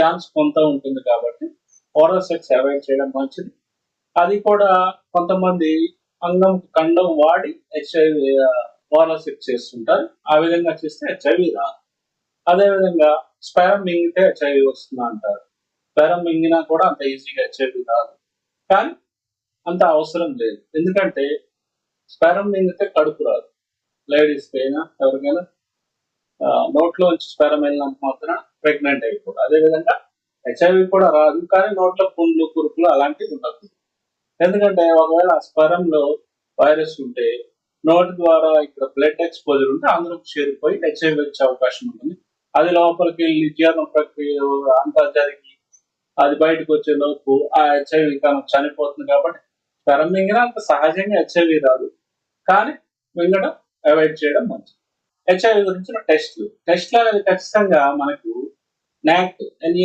Chance కొంత ఉంటుంది కాబట్టి ఓరల్ సెక్స్ అవాయిడ్ చేయడం మంచిది. అది కూడా కొంతమంది అంగం కండం వాడి హెచ్ఐవి ఓరల్ సెక్స్ చేస్తుంటారు. ఆ విధంగా చేస్తే హెచ్ఐవి రాదు. అదేవిధంగా స్పెరం మింగితే హెచ్ఐవి వస్తుంది అంటారు. స్పెరం మింగినా కూడా అంత ఈజీగా హెచ్ఐవి రాదు. కానీ అంత అవసరం లేదు. ఎందుకంటే స్పెరం మింగితే కడుపు రాదు. లేడీస్ అయినా ఎవరికైనా నోట్లో నుంచి స్పెరం వెళ్ళినంత మాత్రం ప్రెగ్నెంట్ అయిపోదు అదేవిధంగా హెచ్ఐవి కూడా రాదు కానీ నోట్లో పుండ్లు కురుపులు అలాంటివి ఉండదు. ఎందుకంటే ఒకవేళ ఆ స్పరంలో వైరస్ ఉంటే నోటి ద్వారా ఇక్కడ బ్లడ్ ఎక్స్పోజర్ ఉంటే అందులోకి చేరిపోయి హెచ్ఐవి వచ్చే అవకాశం ఉంటుంది. అది లోపలికి వెళ్ళి జీర్ణ ప్రక్రియ అంతా జరిగి అది బయటకు వచ్చే లోపు ఆ హెచ్ఐవి కనుక చనిపోతుంది కాబట్టి స్పరం మింగిన అంత సహజంగా హెచ్ఐవి రాదు. కానీ మింగడం అవాయిడ్ చేయడం మంచిది. హెచ్ఐవి గురించిన టెస్ట్లు. టెస్ట్లు అనేది ఖచ్చితంగా మనకు né, ali